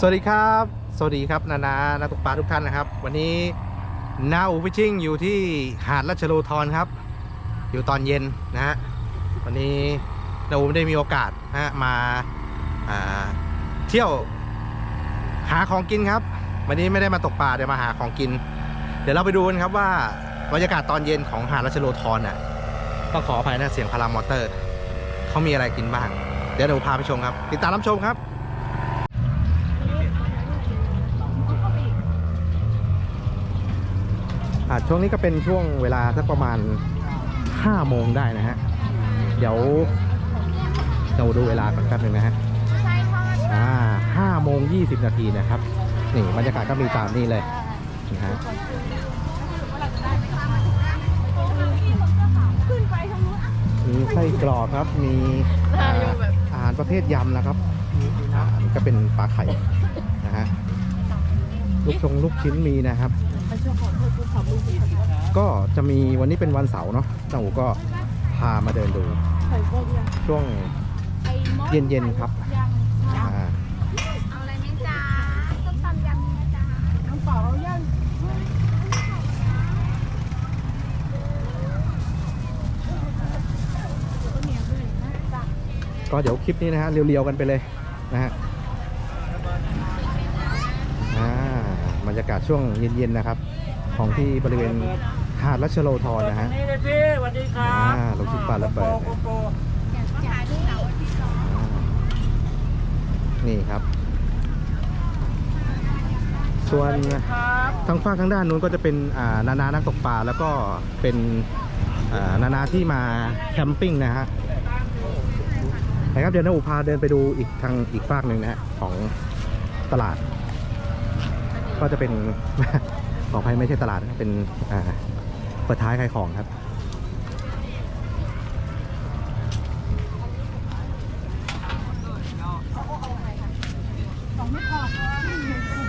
สวัสดีครับ สวัสดีครับ นานานักตกปลาทุกท่านนะครับ วันนี้นาอูฟิชิ่งอยู่ที่หาดรัชโลธรครับ อยู่ตอนเย็นนะฮะวันนี้นาอูได้มีโอกาสนะฮะมาอ่าเที่ยวหาของกินครับ วันนี้ไม่ได้มาตกปลาเดี๋ยวมาหาของกิน เดี๋ยวเราไปดูกันครับว่าบรรยากาศตอนเย็นของหาดรัชโลธรน่ะต้องขออภัยนะเสียงพารามอเตอร์เขามีอะไรกินบ้าง เดี๋ยวเราพาไปชมครับ ติดตามรับชมครับ อ่า ช่วงนี้ก็เป็นช่วงเวลาสักประมาณ5โมงได้นะฮะ เดี๋ยวเราดูเวลาก่อนแป๊บหนึงนะฮะอ่า5โมง20นาทีนะครับ นี่บรรยากาศก็มีตามนี่เลยนะฮะมีไส้กรอกครับ มีอาหารประเภทยำนะครับอาอันนี้ก็เป็นปลาไข่นะฮะ ลูกชงลูกชิ้นมีนะครับ ก็จะมีวันนี้เป็นวันเสาร์เนาะน้าอูก็พามาเดินดู ช่วงเย็นๆครับอ่าเอาอะไรไหมจ๊ะส้มตำยำนะจ๊ะน้ำเปล่าเอาย่างก็เดี๋ยวคลิปนี้นะฮะเรียวๆกันไปเลยนะฮะอ่าบ รยากาศช่วงเย็นๆนะครับ ของที่บริเวณหาดรัชโลธรนะฮะเลยพี่สวัสดีครัอ่าบลูกชิ้นปลาระเบิดโกโก้จ่ายที่เสาร์อาทิตย์สองอ่านี่ครับ ส่วนทางฝั่งทางด้านนู้นก็จะเป็นนานานักตกปลาแล้วก็เป็นนานาที่มาแคมปิ้งนะฮะนะครับเดี๋ยวน้าอุพาเดินไปดูอีกทางอีกฝากหนึ่งนะฮะของตลาด ก็จะเป็นขออภัยไม่ใช่ตลาดนะเป็นอ่าเปิดท้ายขายของครับสองไม่พอนี่นี่ค่ะ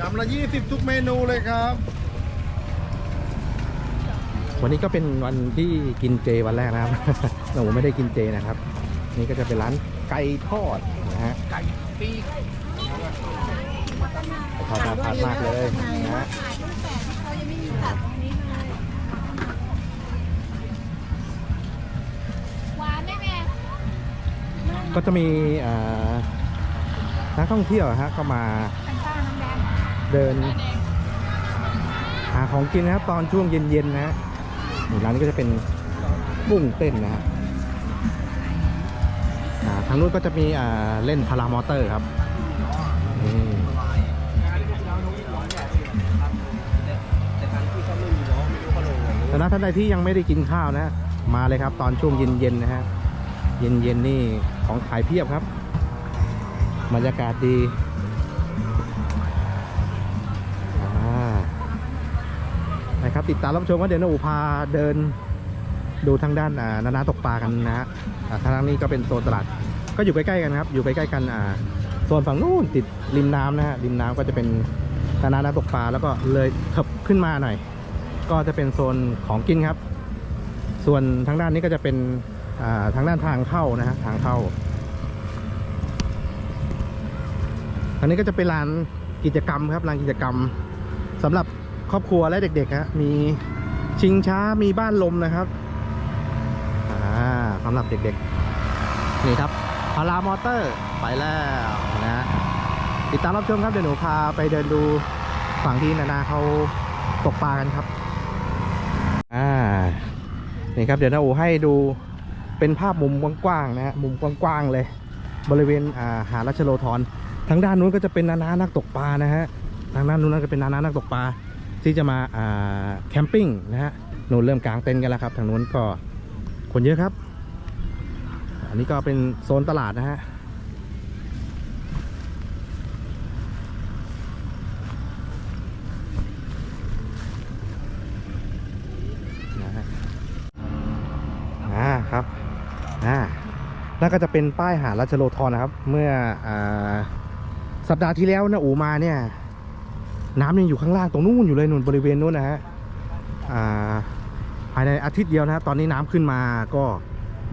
ยำละยี่สิบทุกเมนูเลยครับ วันนี้ก็เป็นวันที่กินเจวันแรกนะครับหนูไม่ได้กินเจนะครับ นี่ก็จะเป็นร้านไก่ทอดนะฮะไก่ปีกทอดน่าทานมากเลยนะฮะก็จะมีนักท่องเที่ยวฮะก็มาเดินหาของกินนะครับ ตอนช่วงเย็นๆนะฮะ ร้านนี้ก็จะเป็นบุ้งเต้นนะฮะทางนู้นก็จะมีเล่นพารามอเตอร์ครับแต่ถ้าท่านใดที่ยังไม่ได้กินข้าวนะฮะมาเลยครับ ตอนช่วงเย็นๆนะฮะ เย็นๆนี่ของขายเพียบครับ บรรยากาศดี ติดตามรับชมว่าเดี๋ยวนาอูพาเดินดูทางด้านอ่านานาตกปลากันนะฮะทางนี้ก็เป็นโซนตลาด ก็อยู่ใกล้ๆกันครับ อยู่ใกล้ๆกันอ่าโซนฝั่งนู้นติดริมน้ำนะฮะริมน้ำก็จะเป็นนานานาตกปลาแล้วก็เลยขับขึ้นมาหน่อย ก็จะเป็นโซนของกินครับ ส่วนทางด้านนี้ก็จะเป็นอ่าทางด้านทางเข้านะฮะทางเข้าอันนี้ก็จะเป็นลานกิจกรรมครับลานกิจกรรมสำหรับ ครอบครัวและเด็กๆฮะมีชิงช้ามีบ้านลมนะครับอ่าสำหรับเด็กๆ นี่ครับพารามอเตอร์ไปแล้วนะฮะติดตามรับชมครับเดี๋ยวหนูพาไปเดินดูฝั่งที่นานาเขาตกปลากันครับอ่านี่ครับเดี๋ยวนาอูให้ดูเป็นภาพมุมกว้างๆนะฮะมุมกว้างๆเลย บริเวณอ่าหาดรัชโลธรทางด้านนู้นก็จะเป็นนานานักตกปลานะฮะทางด้านนู้นก็เป็นนานานักตกปลา ที่จะมาแคมปิ้งนะฮะนู้นเริ่มกางเต็นท์กันแล้วครับ ทางนู้นก็คนเยอะครับ อันนี้ก็เป็นโซนตลาดนะฮะนะฮะอ่าครับอ่านั่นก็จะเป็นป้ายหาดราชโลธรนะครับ เมื่ออสัปดาห์ที่แล้วนะอูมาเนี่ย น้ำยังอยู่ข้างล่างตรงนู้นอยู่เลยนู่นบริเวณนู้นนะฮะอ่าภายในอาทิตย์เดียวนะฮะตอนนี้น้ำขึ้นมาก็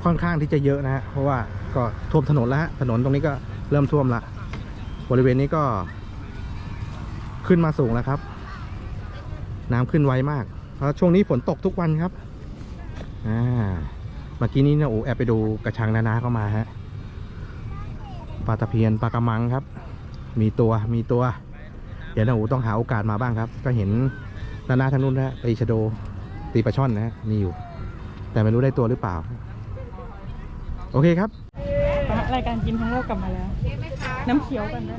ค่อนข้างที่จะเยอะนะฮะเพราะว่าก็ท่วมถนนแล้วฮะถนนตรงนี้ก็เริ่มท่วมละบริเวณนี้ก็ ขึ้นมาสูงแล้วครับ น้ำขึ้นไวมากเพราะช่วงนี้ฝนตกทุกวันครับอ่าเมื่อกี้นี้นี่ยโอ้แอบไปดูกระชังนานาเข้ามาฮะปลาตะเพียนปลากระมังครับ มีตัวมีตัว เดี๋ยวนะโอ้ต้องหาโอกาสมาบ้างครับ ก็เห็นนานาทางนู้นนะไปชะโดตีปลาช่อนนะฮะมีอยู่ แต่ไม่รู้ได้ตัวหรือเปล่า โอเคครับ รายการกินของเรากลับมาแล้ว น้ำเขียวกันได้